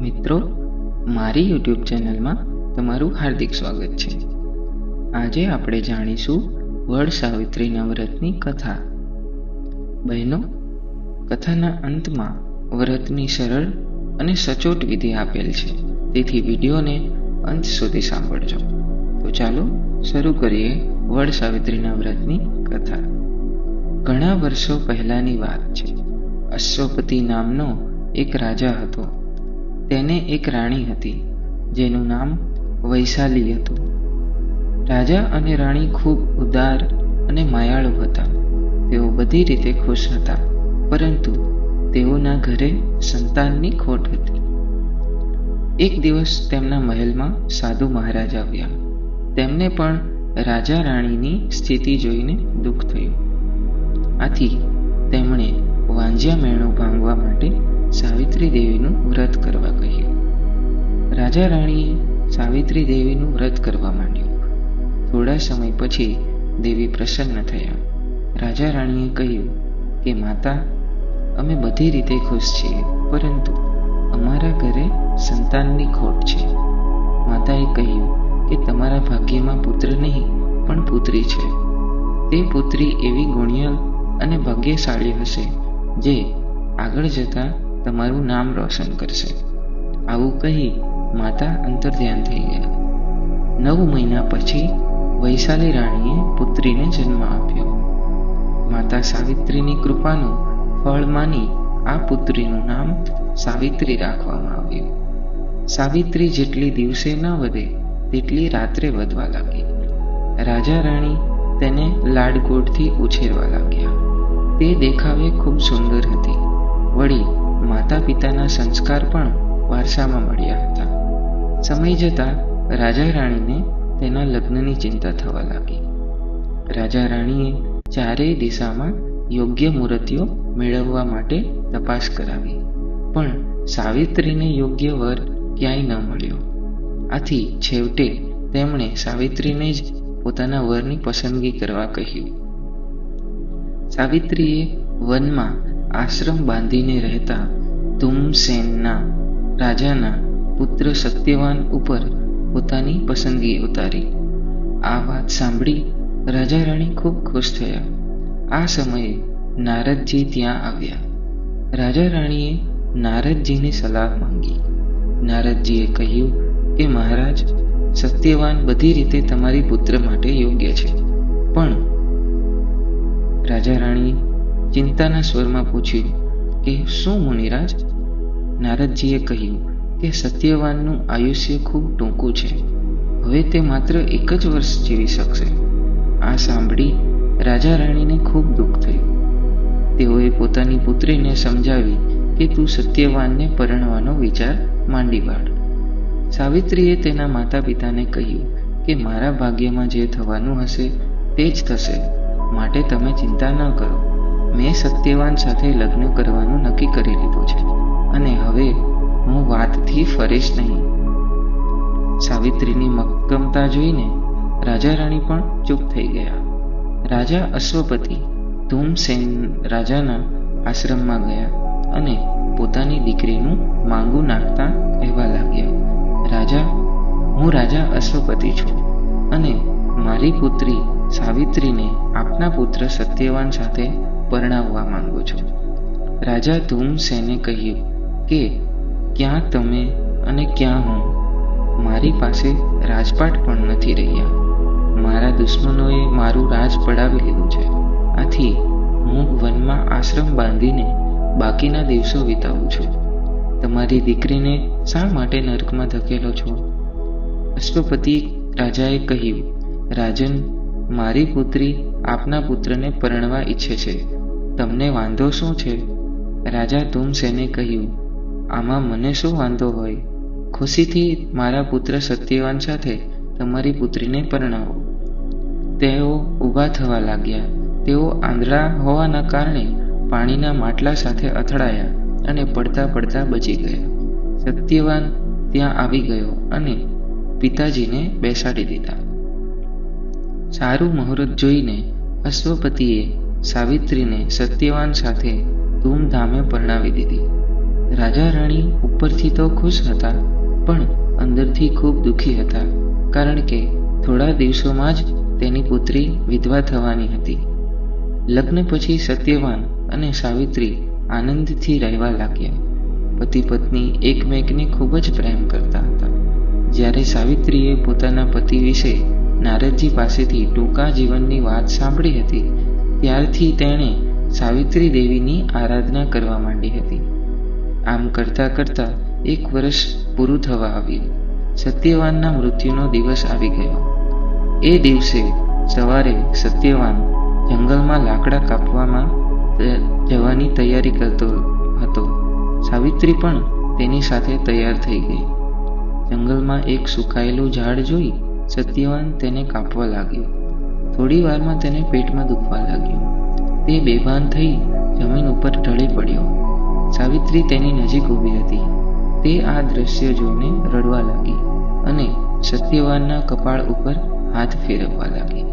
મિત્રો, મારી યુટ્યુબ ચેનલમાં તમારું હાર્દિક સ્વાગત છે. આજે આપણે જાણીશું વડ સાવિત્રીના વ્રતની કથા. બહેનો, કથાના અંતમાં વ્રતની સરળ અને સચોટ વિધિ આપેલ છે. તેથી વિડીયોને અંત સુધી સાંભળજો. તો ચાલો શરૂ કરીએ વડ સાવિત્રીના વ્રતની કથા. ઘણા વર્ષો પહેલાની વાત છે. અશ્વપતિ નામનો એક રાજા હતો. તેને એક રાણી હતી, જેનું નામ વૈશાલી હતું. રાજા અને રાણી ખૂબ ઉદાર અને માયાળુ હતા. તેઓ બધી રીતે ખુશ હતા, પરંતુ તેઓના ઘરે સંતાનની ખોટ હતી. એક દિવસ તેમના મહેલમાં સાધુ મહારાજ આવ્યા. તેમને પણ રાજા રાણીની સ્થિતિ જોઈને દુઃખ થયું. આથી તેમણે વાંજ્યા મેણું ભાંગવા માટે સાવિત્રી દેવીનું વ્રત કરવા કહ્યું. રાજા રાણીએ સાવિત્રી દેવીનું વ્રત કરવા માંડ્યું. થોડા સમય પછી દેવી પ્રસન્ન થયા. રાજા રાણીએ કહ્યું કે, માતા, અમે બધી રીતે ખુશ છીએ, પરંતુ અમારા ઘરે સંતાનની ખોટ છે. માતાએ કહ્યું કે, તમારા ભાગ્યમાં પુત્ર નહીં, પણ પુત્રી છે. તે પુત્રી એવી ગુણિયલ અને ભાગ્યશાળી હશે, જે આગળ જતા તમારું નામ રોશન કરશે. આવું કહી માતા અંતર્ધ્યાન થઈ ગયા. નવ મહિના પછી વૈશાલી રાણીએ પુત્રીને જન્મ આપ્યો. માતા સાવિત્રીની કૃપાનું ફળ માની આ પુત્રીનું નામ સાવિત્રી રાખવામાં આવ્યું. સાવિત્રી જેટલી દિવસે ન વધે, તેટલી રાત્રે વધવા લાગી. રાજા રાણી તેને લાડકોટથી ઉછેરવા લાગ્યા. તે દેખાવે ખૂબ સુંદર હતી. વળી માતા પિતાના સંસ્કાર પણ વારસામાં મળ્યા હતા. સમય જતાં રાજા રાણીને તેના લગ્નની ચિંતા થવા લાગી. રાજા રાણીએ ચારેય દિશામાં યોગ્ય મૂર્તિઓ મેળવવા માટે તપાસ કરાવી, પણ સાવિત્રીને યોગ્ય વર ક્યાંય ન મળ્યો. આથી છેવટે તેમણે સાવિત્રીને જ પોતાના વરની પસંદગી કરવા કહ્યું. સાવિત્રીએ વનમાં આશ્રમ બાંધીને રહેતા ધૂમસેનના રાજાના પુત્ર સત્યવાન ઉપર પોતાની પસંદગી ઉતારી. આ વાત સાંભળી રાજા રાણી ખૂબ ખુશ થયા. આ સમયે નારદજી ત્યાં આવ્યા. રાજા રાણીએ નારદજીની સલાહ માંગી. નારદજીએ કહ્યું કે મહારાજ, સત્યવાન બધી રીતે તમારી પુત્ર માટે યોગ્ય છે. પણ રાજા રાણી ચિંતાના સ્વરમાં પૂછ્યું કે શું મુનિરાજ? નારદજીએ કહ્યું કે સત્યવાનનું આયુષ્ય ખૂબ ટૂંકું છે. હવે તે માત્ર એક જ વર્ષ જીવી શકશે. આ સાંભળી રાજા રાણીને ખૂબ દુઃખ થયું. તેઓએ પોતાની પુત્રીને સમજાવી કે તું સત્યવાનને પરણવાનો વિચાર માંડી વાળ. સાવિત્રીએ તેના માતા પિતાને કહ્યું કે મારા ભાગ્યમાં જે થવાનું હશે તે જ થશે. માટે તમે ચિંતા ન કરો. મેં સત્યવાન સાથે લગ્ન કરવાનું નક્કી કરી લીધું છે. અને હવે હું વાતથી ફરીશ નહીં. સાવિત્રીની મક્કમતા જોઈને રાજા રાણી પણ ચૂપ થઈ ગયા. રાજા અશ્વપતિ ધૂમસેન રાજાના આશ્રમમાં ગયા અને પોતાની દીકરીનું માંગુ નાખતા કહેવા લાગ્યા, રાજા, હું રાજા અશ્વપતિ છું અને મારી પુત્રી સાવિત્રીને આપના પુત્ર સત્યવાન સાથે પરણાવવા માંગુ છું. રાજા ધૂમસેને કહ્યું કે, ક્યાં તમે અને ક્યાં હું? મારી પાસે રાજપાટ પણ નથી રહ્યા. મારા દુશ્મનોએ મારું રાજ પડાવી લીધું છે. આથી હું વનમાં આશ્રમ બાંધીને બાકીના દિવસો વિતાવું છું. તમારી દીકરીને શા માટે નર્કમાં ધકેલો છો? અશ્વપતિ રાજાએ કહ્યું, રાજન, મારી પુત્રી આપના પુત્રને પરણવા ઈચ્છે છે. તમને વાંધો શું છે? રાજા તુમસેને કહ્યું, આમાં મને શું વાંધો હોય? ખુશીથી મારા પુત્ર સત્યવાન સાથે તમારી પુત્રીને પરણાવો. તેઓ ઊભા થવા લાગ્યા. તેઓ આંધળા હોવાના કારણે પાણીના માટલા સાથે અથડાયા અને પડતા પડતા બચી ગયા. સત્યવાન ત્યાં આવી ગયો અને પિતાજીને બેસાડી દીધા. સારું મુહૂર્ત જોઈને અશ્વપતિએ સાવિત્રીને સત્યવાન સાથે ધૂમધામે પરણાવી દીધી. રાજા રાણી ઉપરથી તો ખુશ હતા, પણ અંદરથી ખૂબ દુઃખી હતા, કારણ કે થોડા દિવસોમાં જ તેની પુત્રી વિધવા થવાની હતી. લગ્ન પછી સત્યવાન અને સાવિત્રી આનંદથી રહેવા લાગ્યા. પતિ પત્ની એકમેકને ખૂબ જ પ્રેમ કરતા હતા. જ્યારે સાવિત્રીએ પોતાના પતિ વિશે નારદજી પાસેથી ટૂંકા જીવનની વાત સાંભળી હતી ત્યારથી તેણે સાવિત્રી દેવીની આરાધના કરવા માંડી હતી. આમ કરતા કરતા એક વર્ષ પૂરું થવા આવ્યું. સત્યવાનના મૃત્યુનો દિવસ આવી ગયો. એ દિવસે સવારે સત્યવાન જંગલમાં લાકડા કાપવામાં જવાની તૈયારી કરતો હતો. સાવિત્રી પણ તેની સાથે તૈયાર થઈ ગઈ. જંગલમાં એક સુકાયેલું ઝાડ જોઈ સત્યવાન તેને કાપવા લાગ્યો. થોડી વારમાં તેને પેટમાં દુખવા લાગ્યું. તે બેભાન થઈ જમીન ઉપર ઢળી પડ્યો. સાવિત્રી તેની નજીક ઊભી હતી. તે આ દ્રશ્ય જોઈને રડવા લાગી અને સત્યવાનના કપાળ ઉપર હાથ ફેરવવા લાગી.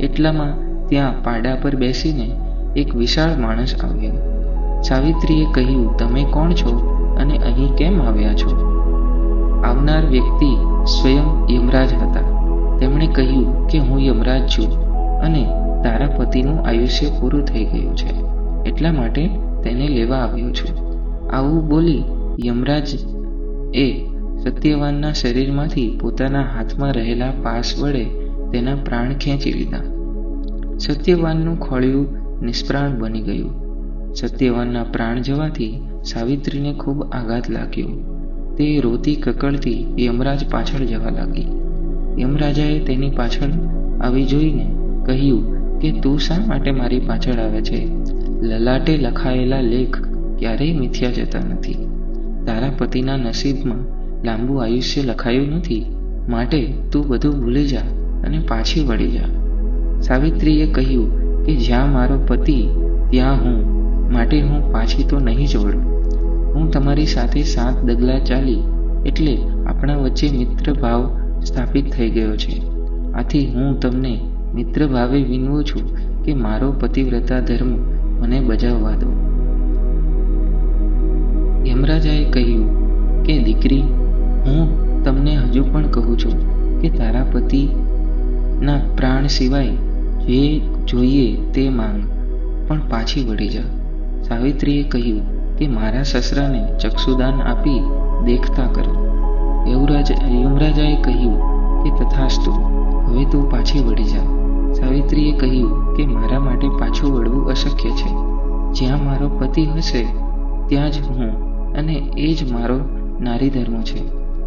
એટલામાં ત્યાં પાડા પર બેસીને એક વિશાળ માણસ આવ્યો. સાવિત્રીએ કહ્યું, તમે કોણ છો અને અહીં કેમ આવ્યા છો? આવનાર વ્યક્તિ સ્વયં યમરાજ હતા. તેમણે કહ્યું કે હું યમરાજ છું. અને તારા પતિનું આયુષ્ય પૂરું થઈ ગયું છે. એટલા માટે તેને લેવા આવ્યો છું. આવું બોલી યમરાજ એ સત્યવાનના શરીરમાંથી પોતાના હાથમાં રહેલા પાસ વડે તેના પ્રાણ ખેંચી લીધા. સત્યવાનનું ખોળિયું નિષ્પ્રાણ બની ગયું. સત્યવાનના પ્રાણ જવાથી સાવિત્રીને ખૂબ આઘાત લાગ્યો. તે રોતી કકળતી યમરાજ પાછળ જવા લાગી. યમરાજાએ તેની પાછળ આવી જોઈને કહ્યું કે તું શા માટે મારી પાછળ આવે છે? લલાટે લખાયેલા લેખ ક્યારેય મિથ્યા જતા નથી. તારા પતિના નસીબમાં લાંબુ આયુષ્ય લખાયું નથી. માટે તું બધું ભૂલી જા અને પાછી વળી જા. સાવિત્રીએ કહ્યું કે જ્યાં મારો પતિ, ત્યાં હું. માટે હું પાછી તો નહીં જ વળું હું તમારી સાથે સાત ડગલા ચાલી એટલે આપણા વચ્ચે મિત્ર ભાવ સ્થાપિત થઈ ગયો છે. આથી હું તમને મિત્ર ભાવે વિનવું છું કે મારો પતિવ્રતા ધર્મ મને બજાવવા દો. યમરાજાએ કહ્યું કે, દીકરી, હું તમને હજુ પણ કહું છું કે તારા પતિના પ્રાણ સિવાય જે જોઈએ તે માંગ, પણ પાછી વળી જા. સાવિત્રીએ કહ્યું કે, મારા સસરાને ચક્ષુદાન આપી દેખતા કરો. યુવરાજ યુમરાજાએ કહ્યું કે, તથાસ્તુ હવે તું પાછી વળી જા. સાવિત્રીએ કહ્યું કે મારા માટે પાછું વળવું અશક્ય છે. જ્યાં મારો પતિ હશે, ત્યાં જ હું અને એ જ મારો નારી ધર્મ છે.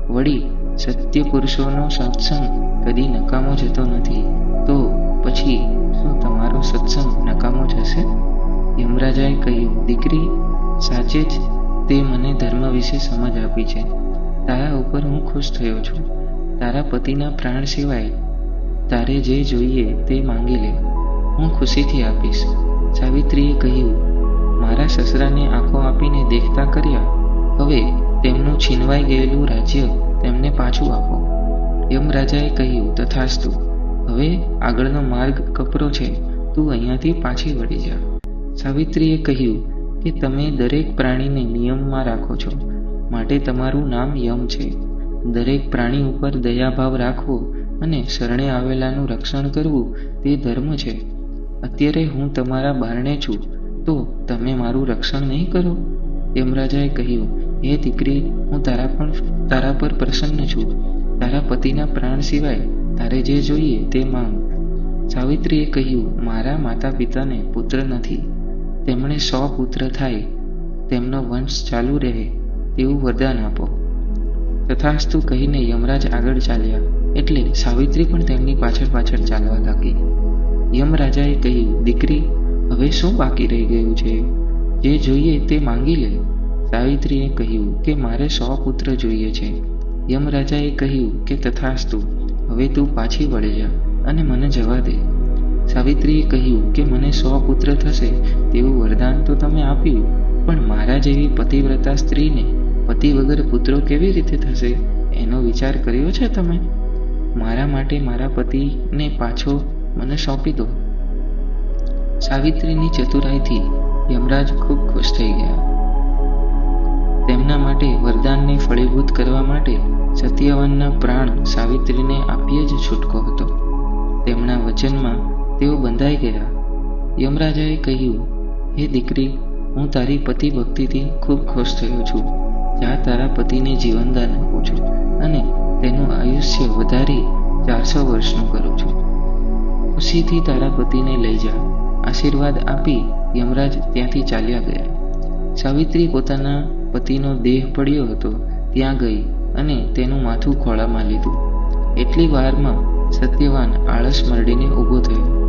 વળી સત્ય પુરુષોનો સત્સંગ કદી નકામો જતો નથી. તો પછી શું તમારો સત્સંગ નકામો જશે યમરાજાએ કહ્યું, દીકરી, સાચે જ તે મને ધર્મ વિશે સમજ આપી છે. તારા ઉપર હું ખુશ થયો છું. તારા પતિના પ્રાણ સિવાય તારે જે જોઈએ તે માંગી લે. હું ખુશીથી આપીશ. સાવિત્રીએ કહ્યું, મારા સસરાને આંખો આપીને દેખતા કર્યા. હવે તેમનું છીનવાઈ ગયેલું રાજ્ય તેમને પાછું આપો. યમરાજાએ કહ્યું, તથાસ્તુ. હવે આગળનો માર્ગ કપરો છે. તું અહીંયાથી પાછી વળી જા. સાવિત્રીએ કહ્યું, કે તમે દરેક પ્રાણીને નિયમમાં રાખો છો. માટે તમારું નામ યમ છે. દરેક પ્રાણી ઉપર દયાભાવ રાખવો અને શરણે આવેલાનું રક્ષણ કરવું તે ધર્મ છે. અત્યારે હું તમારા બારણે છું, તો તમે મારું રક્ષણ નહીં કરો? યમરાજાએ કહ્યું, હે દીકરી, હું તારા પણ, તારા પર પ્રસન્ન છું. તારા પતિના પ્રાણ સિવાય તારે જે જોઈએ તે માંગ. સાવિત્રીએ કહ્યું, મારા માતા પિતાને પુત્ર નથી. તેમણે સો પુત્ર થાય. તેમનો વંશ ચાલુ રહે. તેવું વરદાન આપો. તથાસ્તુ કહીને યમરાજ આગળ ચાલ્યા. એટલે સાવિત્રી પણ તેમની પાછળ પાછળ ચાલવા લાગી. યમરાજાએ કહ્યું, દીકરી, હવે શું બાકી રહી ગયું છે? જે જોઈએ તે માંગી લે. સાવિત્રીએ કહ્યું, કે મારે સો પુત્ર જોઈએ છે. યમરાજાએ કહ્યું, કે તથાસ્તુ, હવે તું પાછી વળી જા અને મને જવા દે. સાવિત્રીએ કહ્યું, કે મને સો પુત્ર થશે તેવું વરદાન તો તમે આપ્યું, પણ મારા જેવી પતિવ્રતા સ્ત્રીને પતિ વગર પુત્રો કેવી રીતે થશે? એનો વિચાર કર્યો છે તમે? મારા માટે મારા પતિને પાછો મને સોંપી દો. સાવિત્રીની ચતુરાઈથી યમરાજ ખૂબ ખુશ થઈ ગયા. માટે વરદાનને ફળીભૂત કરવા માટે સત્યવાનના પ્રાણ સાવિત્રીને આપીએ જ છૂટકો હતો. તેમના વચનમાં તેઓ બંધાઈ ગયા. યમરાજાએ કહ્યું, હે દીકરી, હું તારી પતિ ભક્તિથી ખૂબ ખુશ થયો છું. જ્યાં તારા પતિને જીવનદાન આપું છું અને તેનું આયુષ્ય વધારી ચારસો વર્ષનું કરું છું. ખુશીથી તારા પતિને લઈ જા. આશીર્વાદ આપી યમરાજ ત્યાંથી ચાલ્યા ગયા. સાવિત્રી પોતાના પતિનો દેહ પડ્યો હતો, ત્યાં ગઈ અને તેનું માથું ખોળામાં લીધું. એટલી વારમાં સત્યવાન આળસ મરડીને ઊભો થયો.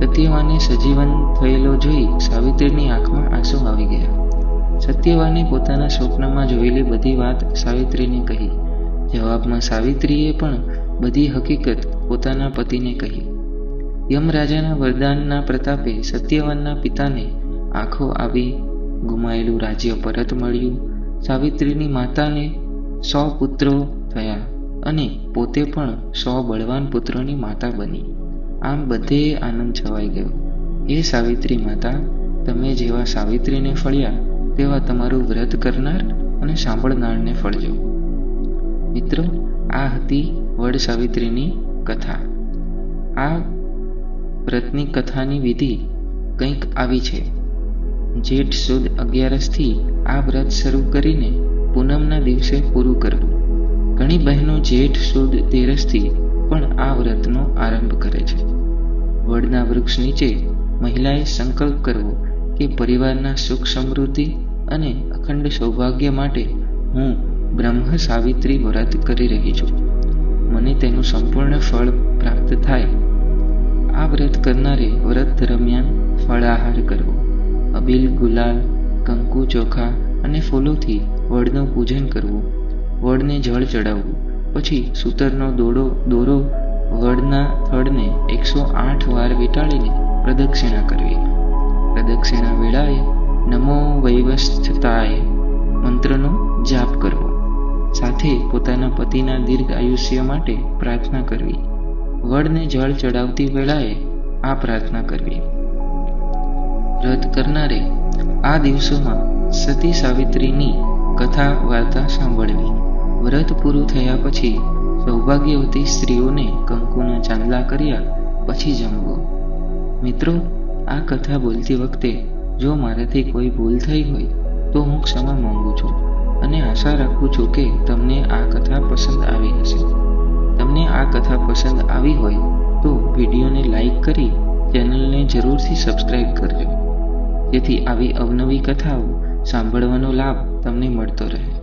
સત્યવાને સજીવન થયેલો જોઈ સાવિત્રીની આંખમાં આંસુ આવી ગયા. સત્યવાને પોતાના સ્વપ્નમાં જોયેલી બધી વાત સાવિત્રીને કહી. જવાબમાં સાવિત્રીએ પણ બધી હકીકત પોતાના પતિને કહી. યમરાજાના વરદાનના પ્રતાપે સત્યવાનના પિતાને આંખો આવી ગુમાયેલું રાજ્ય પરત મળ્યું. સાવિત્રીની માતાને સો પુત્રો થયા અને પોતે પણ સો બળવાન પુત્રોની માતા બની. આમ બધે આનંદ છવાઈ ગયો. એ સાવિત્રી માતા, તમે જેવા સાવિત્રીને ફળ્યા તેવા તમારું વ્રત કરનાર અને સાંભળનારને ફળજો. મિત્રો આ હતી વડ સાવિત્રીની કથા. આ વ્રતની કથાની વિધિ કંઈક આવી છે. જેઠ સુદ અગિયારસથી આ વ્રત શરૂ કરીને પૂનમના દિવસે પૂરું કરવું. ઘણી બહેનો જેઠ સુદ તેરસથી પણ આ વ્રતનો આરંભ કરે છે. વડના વૃક્ષ નીચે મહિલાએ સંકલ્પ કરવો કે પરિવારના સુખ સમૃદ્ધિ અને અખંડ સૌભાગ્ય માટે હું બ્રહ્મ સાવિત્રી વ્રત કરી રહી છું. મને તેનું સંપૂર્ણ ફળ પ્રાપ્ત થાય. આ વ્રત કરનારે વ્રત દરમિયાન ફળાહાર કરવો. અબીલ, ગુલાલ, કંકુ, ચોખા અને ફૂલોથી વડનું પૂજન કરવું. વડને જળ ચડાવવું. પછી સૂતરનો દોડો, દોરો વડના થડને એકસો આઠ વાર વીંટાળીને પ્રદક્ષિણા કરવી. પ્રદક્ષિણા વેળાએ નમો વૈવસ્થતાય મંત્રનો જાપ કરવો. સાથે પોતાના પતિના દીર્ઘ આયુષ્ય માટે પ્રાર્થના કરવી. વડને જળ ચડાવતી વેળાએ આ પ્રાર્થના કરવી. વ્રત કરનારે આ દિવસોમાં સતી સાવિત્રીની કથા, વાર્તા સાંભળવી. વ્રત પૂરું થયા પછી સૌભાગ્યવતી સ્ત્રીઓને કંકુના ચાંદલા કર્યા, પછી જમવો. મિત્રો, આ કથા બોલતી વખતે જો મારાથી કોઈ ભૂલ થઈ હોય, તો હું ક્ષમા માંગુ છું. અને આશા રાખું છું કે તમને આ કથા પસંદ આવી હશે. તમને આ કથા પસંદ આવી હોય તો વિડીયોને લાઈક કરી ચેનલને જરૂરથી સબસ્ક્રાઈબ કરજો. જેથી આવી અવનવી કથાઓ સાંભળવાનો લાભ તમને મળતો રહે.